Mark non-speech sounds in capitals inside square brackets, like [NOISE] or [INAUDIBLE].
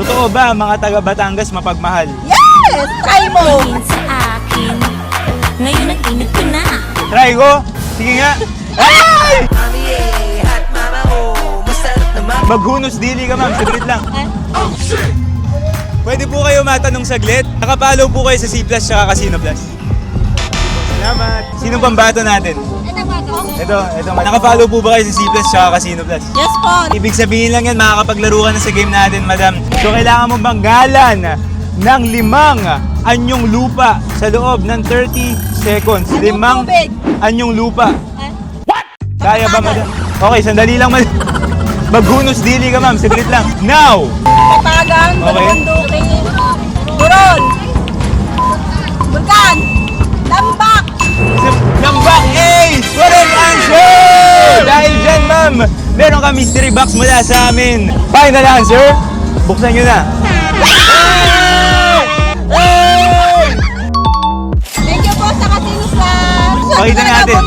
Totoo ba mga taga Batangas mapagmahal? Yes! Try mo! Sa akin Ngayon ang init ko na Try ko? Sige nga. Ay! Maghunos dili ka ma'am, saglit lang. Pwede po kayo matanong saglit? Nakapalo po kayo sa C Plus tsaka Casino Plus. Salamat. Sino pang bato natin? Ito, ito. Nakapalo po ba kayo sa C Plus tsaka Casino Plus? Yes po! Ibig sabihin lang yan, makakapaglaro ka na sa game natin, madam. So, kailangan mo banggalan ng limang anyong lupa sa loob ng 30 seconds. Limang tubig? anyong lupa. Kaya ba, madam? Okay, sandali lang, madam. [LAUGHS] Maghunos dili ka, ma'am. Saglit lang. Now! Patagan, Okay. Meron ka mystery box mula sa amin. Final answer, buksan nyo na. Thank you po sa Katinos Lang. Pakita natin.